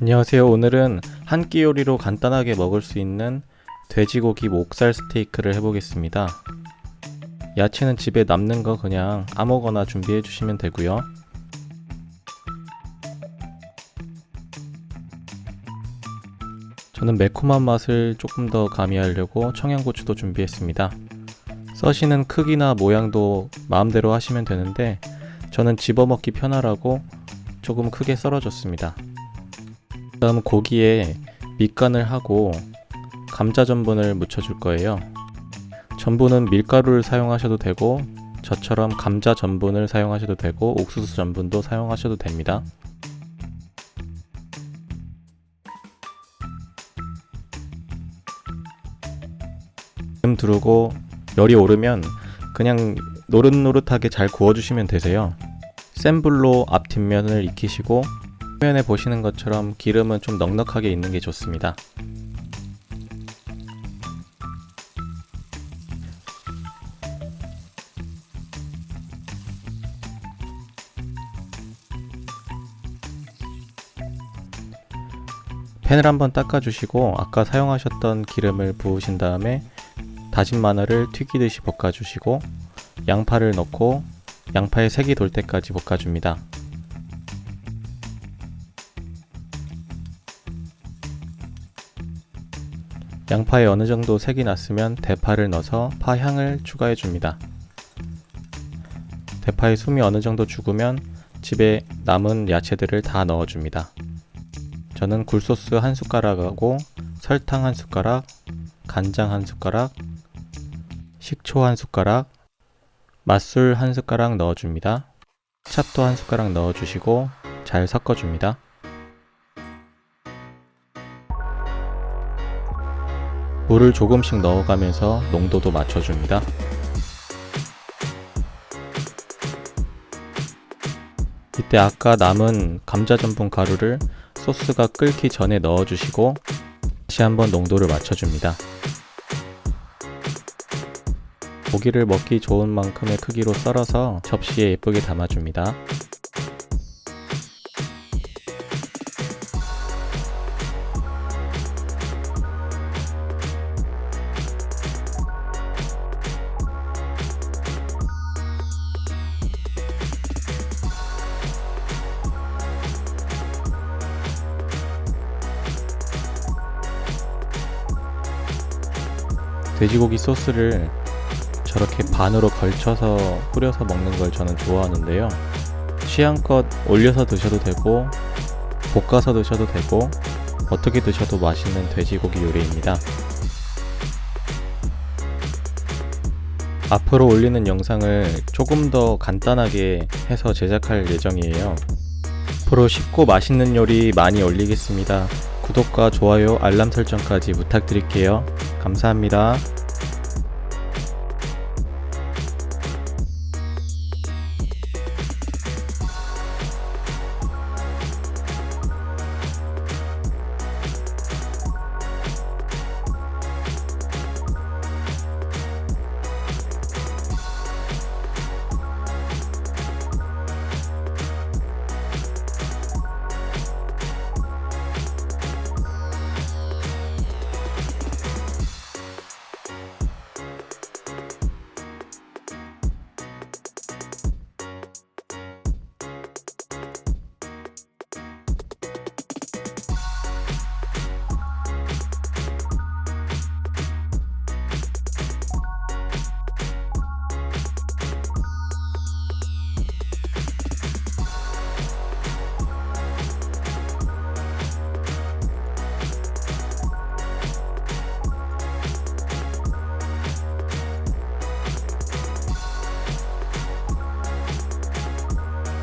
안녕하세요. 오늘은 한 끼 요리로 간단하게 먹을 수 있는 돼지고기 목살 스테이크를 해보겠습니다. 야채는 집에 남는 거 그냥 아무거나 준비해 주시면 되고요. 저는 매콤한 맛을 조금 더 가미하려고 청양고추도 준비했습니다. 써시는 크기나 모양도 마음대로 하시면 되는데 저는 집어먹기 편하라고 조금 크게 썰어줬습니다. 다음 고기에 밑간을 하고 감자 전분을 묻혀줄 거예요. 전분은 밀가루를 사용하셔도 되고 저처럼 감자 전분을 사용하셔도 되고 옥수수 전분도 사용하셔도 됩니다. 기름 두르고 열이 오르면 그냥 노릇노릇하게 잘 구워주시면 되세요. 센 불로 앞 뒷면을 익히시고 화면에 보시는 것처럼 기름은 좀 넉넉하게 있는 게 좋습니다. 팬을 한번 닦아주시고 아까 사용하셨던 기름을 부으신 다음에 다진 마늘을 튀기듯이 볶아주시고 양파를 넣고 양파의 색이 돌 때까지 볶아줍니다. 양파에 어느 정도 색이 났으면 대파를 넣어서 파 향을 추가해 줍니다. 대파의 숨이 어느 정도 죽으면 집에 남은 야채들을 다 넣어 줍니다. 저는 굴소스 한 숟가락하고 설탕 한 숟가락, 간장 한 숟가락, 식초 한 숟가락, 맛술 한 숟가락 넣어 줍니다. 찹도 한 숟가락 넣어 주시고 잘 섞어 줍니다. 물을 조금씩 넣어가면서 농도도 맞춰줍니다. 이때 아까 남은 감자 전분 가루를 소스가 끓기 전에 넣어주시고 다시 한번 농도를 맞춰줍니다. 고기를 먹기 좋은 만큼의 크기로 썰어서 접시에 예쁘게 담아줍니다. 돼지고기 소스를 저렇게 반으로 걸쳐서 뿌려서 먹는 걸 저는 좋아하는데요. 취향껏 올려서 드셔도 되고, 볶아서 드셔도 되고, 어떻게 드셔도 맛있는 돼지고기 요리입니다. 앞으로 올리는 영상을 조금 더 간단하게 해서 제작할 예정이에요. 앞으로 쉽고 맛있는 요리 많이 올리겠습니다. 구독과 좋아요, 알람 설정까지 부탁드릴게요. 감사합니다.